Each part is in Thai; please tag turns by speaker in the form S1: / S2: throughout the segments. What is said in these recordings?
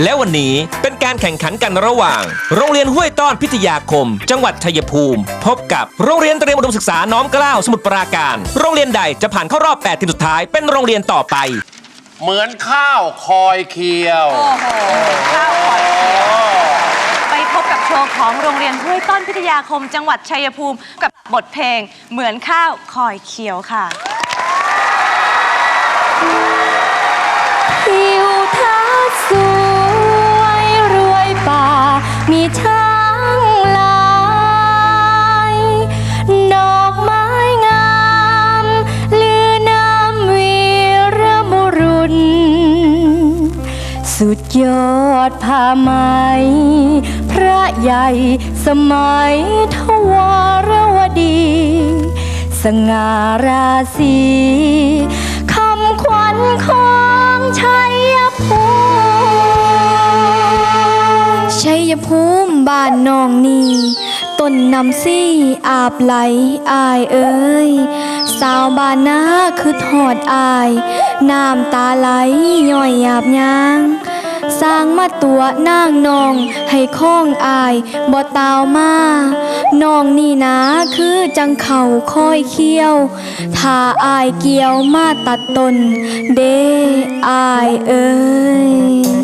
S1: และวันนี้เป็นการแข่งขันกันระหว่าง โรงเรียนห้วยต้อนพิทยาคม จังหวัดชัยภูมิ พบกับโรงเรียนเตรียมอุดมศึกษาน้อมเกล้าสมุทรปราการ โรงเรียนใดจะผ่านเข้ารอบ8ทีมสุดท้ายเป็นโรงเรียนต่อไป
S2: เหมือนข้าวคอยเคียว
S3: โอ้โหข้าวขอยเขียวไปพบกับโชว์ของโรงเรียนห้วยต้นพิทยาคม จังหวัดชัยภูมิกับบทเพลงเหมือนข้าวคอยเขียวค่ะ
S4: ยอดผ้าไหม พระใหญ่สมัยทวารวดี สง่าราศีคำขวัญของชัยภูมิชัยภูมิบ้านนองนี่ต้นนำซี่อาบไหลอายเอ้ยสาวบ้านนาคือทอดอาย น้ำตาไหลย่อยหยาบยาง สร้างมาตัวนางนอง ให้ข้องอายบ่ตาวมานองนี่นะคือจังเข่าค่อยเคี้ยวถ้าอายเกี่ยวมาตัดตน เด้อายเอ้ย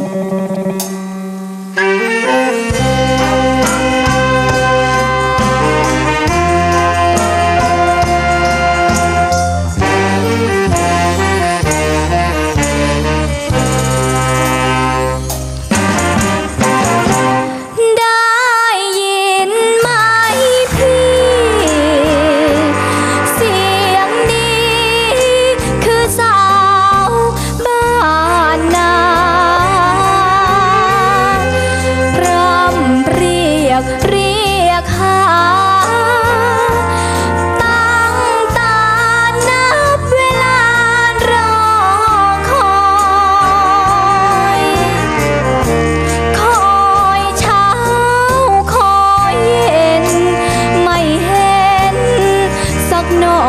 S4: น้อ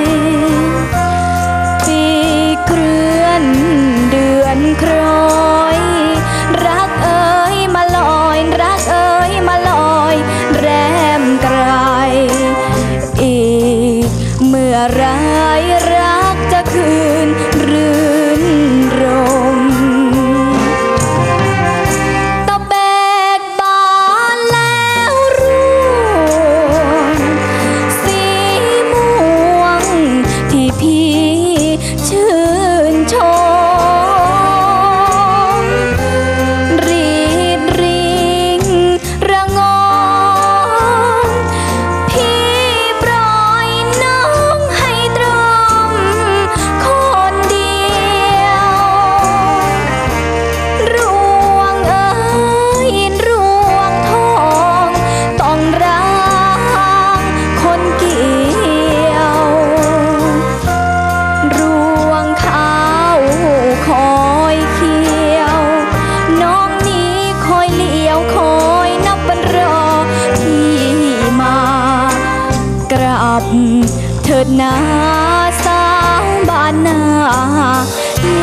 S4: ยปีเคลื่อนเดือนครอย รักเอ๋ยมาลอย รักเอ๋ยมาลอย แรมไกล อีกเมื่อไร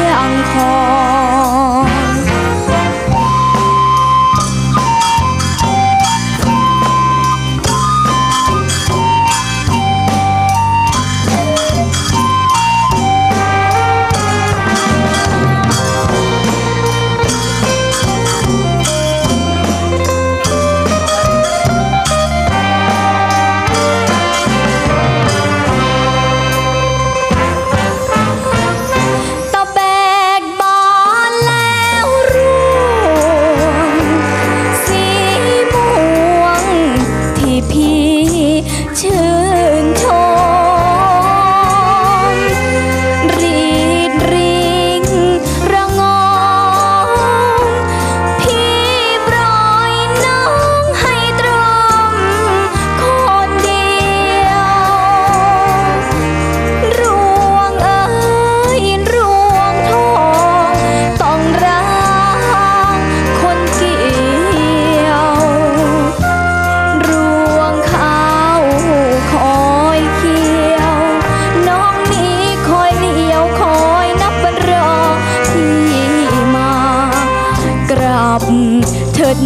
S4: ยังค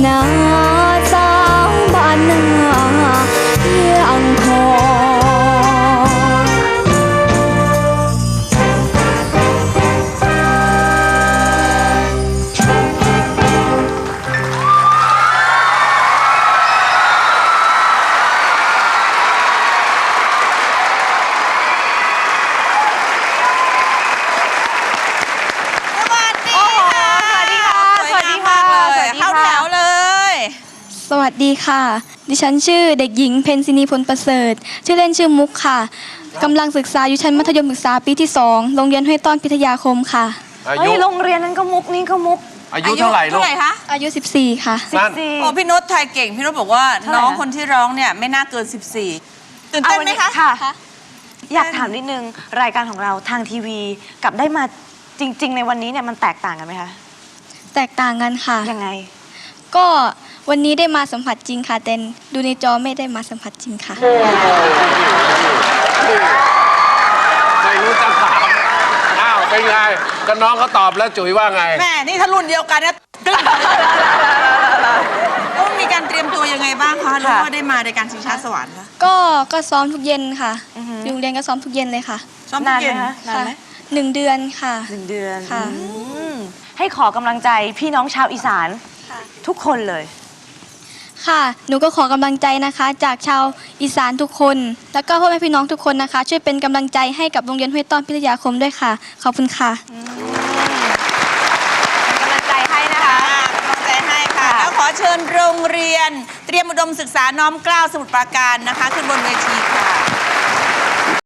S4: นา สวัสดีค่ะ ดิฉันชื่อเด็กหญิงเพนซินีพลประเสริฐ ชื่อเล่นชื่อมุกค่ะกำลังศึกษาอยู่ชั้นมัธยมศึกษาปีที่2โรงเรียนห้วยต้อนพิทยาคมค่ะ
S2: อา
S3: เฮ้
S2: ยุ
S3: ยโรงเรียนนั้นก็มุกนี่ก็มุก
S2: อายุเท่าไหร่ลู
S5: เท่ากไหร่คะ
S4: อายุ 14 ค่ะ
S2: นั่น
S3: 14
S5: โอ้พี่นุชไทยเก่ง พี่นุชบอกว่า
S3: เท่าไหร่
S5: น้อง
S3: นะ
S5: คนที่ร้องเนี่ยไม่น่าเกิน 14 ตื่นเต้นไหมคะ
S3: ค่ะอยากถามนิดนึง รายการของเราทางทีวีกับได้มาจริง ๆ ในวันนี้เนี่ยมันแตกต่างกันไหมคะ
S4: แตกต่างกันค่ะ
S3: ยังไง
S4: ก็ วันนี้ได้มาสัมผัสจริงค่ะแต่ดูในจอไม่ได้มาสัมผัสจริงค่ะ
S2: ไม่รู้จะถามอ้าวเป็นไงก็น้องเขาตอบแล้วจุ๋ยว่าไง
S5: แม่นี่ถ้ารุ่นเดียวกันเนี่ยกลิ้งต้องมีการเตรียมตัวยังไงบ้างคะรู้ว่าได้มาในการชิงช้าสวรรค์คะ
S4: ก็ก็ซ้อมทุกเย็นค่ะ
S3: อือหือ
S4: อยู่โรงเรียนก็ซ้อมทุกเย็นเลยค่ะ
S5: ซ้อมทุ
S3: นากนไห
S5: เย็
S3: ม
S5: น
S3: คะนาน
S4: ค่ะ
S3: ไหม
S4: หนึ่งเดือนค่ะ
S3: หนึ่งเดือน
S4: ค่ะ
S3: อืมให้ขอกำลังใจพี่น้องชาวอีสาน ทุกคนเลย
S4: ค่ะ หนูก็ขอกำลังใจนะคะ จากชาวอีสานทุกคน แล้วก็พ่อแม่พี่น้องทุกคนนะคะ ช่วยเป็นกำลังใจให้กับโรงเรียนห้วยต้อนพิทยาคมด้วยค่ะ ขอบคุณค่ะ
S3: กำลังใจให้นะคะ
S5: ค่ะกำลังใจให้ค่ะ
S3: ค่ะ
S5: แล้วขอเชิญโรงเรียน เตรียมอุดมศึกษาน้อมเกล้าวสมุทรปราการนะคะ ขึ้นบนเวทีค่ะ